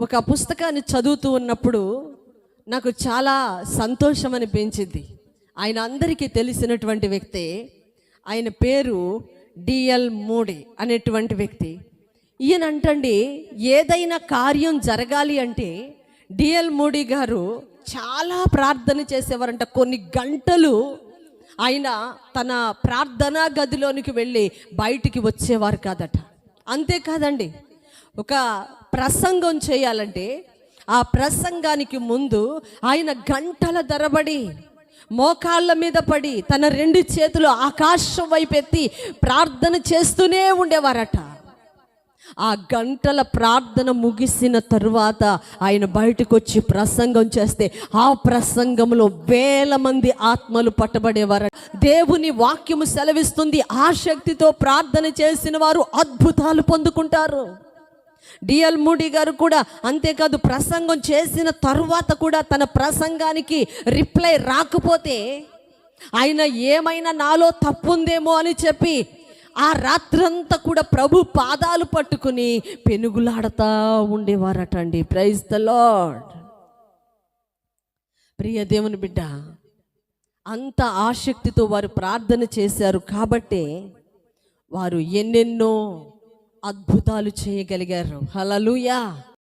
ఒక పుస్తకాన్ని చదువుతూ ఉన్నప్పుడు నాకు చాలా సంతోషం అనిపించింది. ఆయన అందరికీ తెలిసినటువంటి వ్యక్తి ఆయన పేరు డిఎల్ మూడీ అనేటువంటి వ్యక్తి. ఈయన అంటండి ఏదైనా కార్యం జరగాలి అంటే డిఎల్ మూడీ గారు చాలా ప్రార్థన చేసేవారంట. కొన్ని గంటలు ఆయన తన ప్రార్థనా గదిలోనికి వెళ్ళి బయటికి వచ్చేవారు కాదట. అంతేకాదండి ఒక ప్రసంగం చేయాలంటే ఆ ప్రసంగానికి ముందు ఆయన గంటల ధరబడి మోకాళ్ళ మీద పడి తన రెండు చేతులు ఆకాశం వైపు ఎత్తి ప్రార్థన చేస్తూనే ఉండేవారట. ఆ గంటల ప్రార్థన ముగిసిన తరువాత ఆయన బయటకు వచ్చి ప్రసంగం చేస్తే ఆ ప్రసంగంలో వేల మంది ఆత్మలు పట్టబడేవారు దేవుని వాక్యము సెలవిస్తుంది ఆ శక్తితో ప్రార్థన చేసిన వారు అద్భుతాలు పొందుకుంటారు. డిఎల్ మూడి గారు కూడా అంతేకాదు ప్రసంగం చేసిన తరువాత కూడా తన ప్రసంగానికి రిప్లై రాకపోతే ఆయన ఏమైనా నాలో తప్పుందేమో అని చెప్పి ఆ రాత్రంతా కూడా ప్రభు పాదాలు పట్టుకుని పెనుగులాడతా ఉండేవారట అండి. ప్రైజ్ ద లాడ్ ప్రియ దేవుని బిడ్డ అంత ఆసక్తితో వారు ప్రార్థన చేశారు కాబట్టే వారు ఎన్నెన్నో అద్భుతాలు చేయగలిగారు. హలలుయా